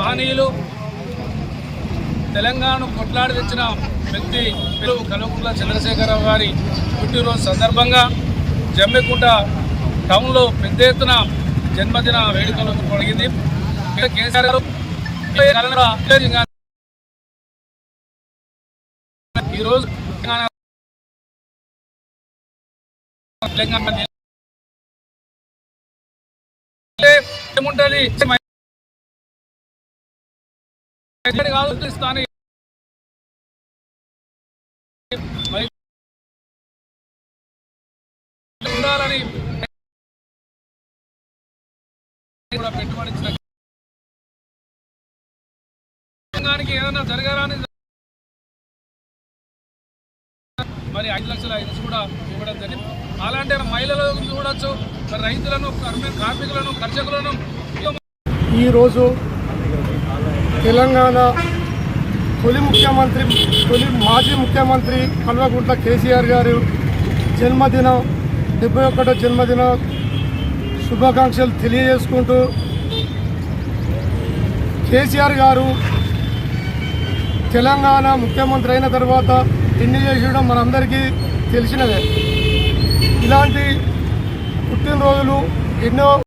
మహనీయులు తెలంగాణను కొట్లాడి తెచ్చిన వ్యక్తి పేరు కల్వకుంట్ల చంద్రశేఖరరావు గారి పుట్టినరోజు సందర్భంగా జమ్మికుంట టౌన్లో పెద్ద ఎత్తున జన్మదిన వేడుకలు జరిగింది. కేసీఆర్ గారు ఈరోజు తెలంగాణ తెలంగాణ కాదు స్థానిక ఉండాలని కూడా పెట్టుబడి దానికి తెలంగాణకి ఏదైనా జరగాలని మరి ఐదు లక్షల ఐదు కూడా ఇవ్వడం జరిగింది. అలాంటి మహిళల చూడొచ్చు. మరి రైతులను కార్మికులను కర్షకులను ఈరోజు తెలంగాణ తొలి ముఖ్యమంత్రి తొలి మాజీ ముఖ్యమంత్రి కల్వకుంట్ల కేసీఆర్ గారు జన్మదినం డెబ్బై ఒకటో జన్మదిన శుభాకాంక్షలు తెలియజేసుకుంటూ కేసీఆర్ గారు తెలంగాణ ముఖ్యమంత్రి అయిన తర్వాత ఎన్ని చేసడం మనందరికీ తెలిసినదే. ఇలాంటి పుట్టినరోజులు ఎన్నో